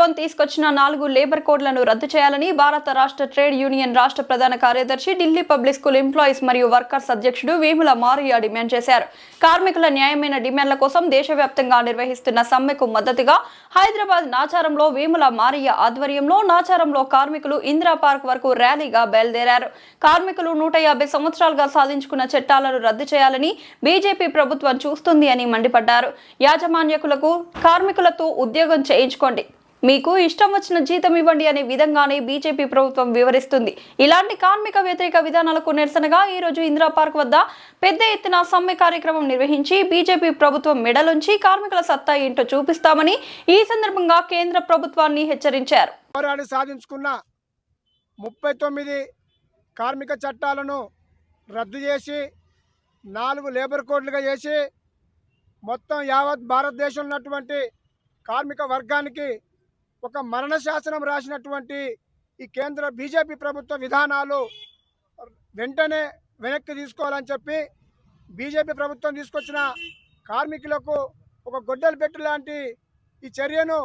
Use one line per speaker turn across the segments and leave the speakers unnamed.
ప్రభుత్వం తీసుకొచ్చిన నాలుగు లేబర్ కోడ్లను రద్దు చేయాలని భారత రాష్ట్ర ట్రేడ్ యూనియన్ రాష్ట్ర ప్రధాన కార్యదర్శి ఢిల్లీ పబ్లిక్ స్కూల్ ఎంప్లాయీస్ మరియు వర్కర్స్ అధ్యక్షుడు వేముల మారియా డిమాండ్ చేశారు. కార్మికుల న్యాయమైన డిమాండ్ల కోసం దేశవ్యాప్తంగా నిర్వహిస్తున్న సమ్మెకు మద్దతుగా హైదరాబాద్ నాచారంలో వేముల మారియా ఆధ్వర్యంలో నాచారంలో కార్మికులు ఇందిరా పార్క్ వరకు ర్యాలీగా బయలుదేరారు. కార్మికులు నూట యాభై సంవత్సరాలుగా సాధించుకున్న చట్టాలను రద్దు చేయాలని బీజేపీ ప్రభుత్వం చూస్తుంది అని మండిపడ్డారు. యాజమాన్యకులకు కార్మికులతో ఉద్యోగం చేయించుకోండి. మీకు ఇష్టం వచ్చిన జీతం ఇవ్వండి అనే విధంగానే బీజేపీ ప్రభుత్వం వివరిస్తుంది. ఇలాంటి కార్మిక వ్యతిరేక విధానాలకు నిరసనగా ఈ రోజు ఇందిరా పార్క్ వద్ద పెద్ద ఎత్తున సమ్మె కార్యక్రమం నిర్వహించి బీజేపీ ప్రభుత్వం మెడలుంచి కార్మికుల సత్తా ఏంటో చూపిస్తామని ఈ సందర్భంగా కేంద్ర ప్రభుత్వాన్ని హెచ్చరించారు.
పోరాడి సాధించుకున్న ముప్పై తొమ్మిది కార్మిక చట్టాలను రద్దు చేసి నాలుగు లేబర్ కోడ్లుగా చేసి మొత్తం యావత్ భారతదేశంలో ఉన్నటువంటి కార్మిక వర్గానికి ఒక మరణ శాసనం రాసినటువంటి ఈ కేంద్ర బీజేపీ ప్రభుత్వ విధానాలు వెంటనే వెనక్కి తీసుకోవాలని చెప్పి బీజేపీ ప్రభుత్వం తీసుకొచ్చిన కార్మికులకు ఒక గొడ్డలు పెట్టు లాంటి ఈ చర్యను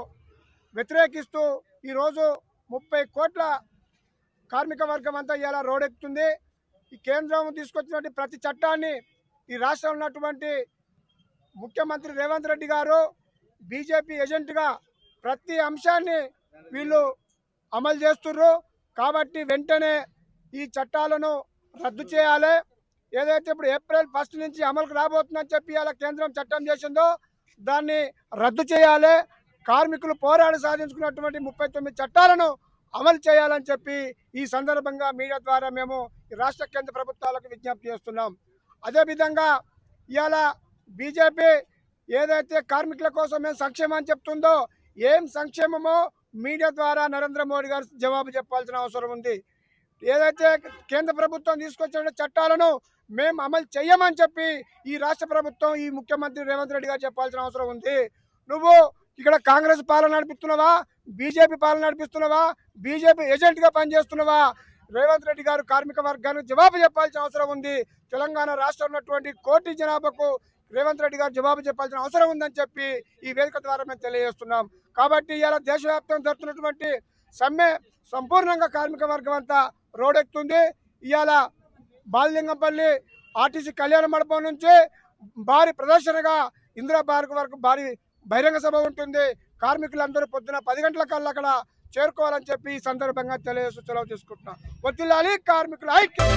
వ్యతిరేకిస్తూ ఈరోజు ముప్పై కోట్ల కార్మిక వర్గం అంతా ఇలా రోడెక్కుతుంది. ఈ కేంద్రం తీసుకొచ్చినటువంటి ప్రతి చట్టాన్ని ఈ రాష్ట్రంలో ఉన్నటువంటి ముఖ్యమంత్రి రేవంత్ రెడ్డి గారు బీజేపీ ఏజెంట్గా ప్రతి అంశాన్ని వీళ్ళు అమలు చేస్తుర్రు. కాబట్టి వెంటనే ఈ చట్టాలను రద్దు చేయాలి. ఏదైతే ఇప్పుడు ఏప్రిల్ ఫస్ట్ నుంచి అమలుకు రాబోతుందని చెప్పి ఇలా కేంద్రం చట్టం చేసిందో దాన్ని రద్దు చేయాలి. కార్మికులు పోరాడి సాధించుకున్నటువంటి ముప్పై తొమ్మిది చట్టాలను అమలు చేయాలని చెప్పి ఈ సందర్భంగా మీడియా ద్వారా మేము ఈ రాష్ట్ర కేంద్ర ప్రభుత్వాలకు విజ్ఞప్తి చేస్తున్నాం. అదేవిధంగా ఇవాళ బీజేపీ ఏదైతే కార్మికుల కోసం మేము సంక్షేమం చెప్తుందో ఏం సంక్షేమమో మీడియా ద్వారా నరేంద్ర మోడీ గారు జవాబు చెప్పాల్సిన అవసరం ఉంది. ఏదైతే కేంద్ర ప్రభుత్వం తీసుకొచ్చిన చట్టాలను మేము అమలు చేయమని చెప్పి ఈ రాష్ట్ర ప్రభుత్వం ఈ ముఖ్యమంత్రి రేవంత్ రెడ్డి గారు చెప్పాల్సిన అవసరం ఉంది. నువ్వు ఇక్కడ కాంగ్రెస్ పాలన నడిపిస్తున్నావా? బీజేపీ పాలన నడిపిస్తున్నావా? బీజేపీ ఏజెంట్గా పనిచేస్తున్నావా? రేవంత్ రెడ్డి గారు కార్మిక వర్గానికి జవాబు చెప్పాల్సిన అవసరం ఉంది. తెలంగాణ రాష్ట్రం ఉన్నటువంటి కోటి జనాభాకు రేవంత్ రెడ్డి గారు జవాబు చెప్పాల్సిన అవసరం ఉందని చెప్పి ఈ వేదిక ద్వారా మేము తెలియజేస్తున్నాం. కాబట్టి ఇవాళ దేశవ్యాప్తంగా జరుగుతున్నటువంటి సమ్మె సంపూర్ణంగా కార్మిక వర్గం అంతా రోడెక్కుతుంది ఇవాళ బాలలింగంపల్లి ఆర్టీసీ కళ్యాణ మండపం నుంచి భారీ ప్రదర్శనగా ఇందిరా పార్క్ వరకు భారీ బహిరంగ సభ ఉంటుంది. కార్మికులందరూ పొద్దున పది గంటల కల్లా అక్కడ చేరుకోవాలని చెప్పి ఈ సందర్భంగా తెలియజేస్తూ సెలవు తీసుకుంటున్నాం. వద్దులాలి కార్మికుల ఐక్యం.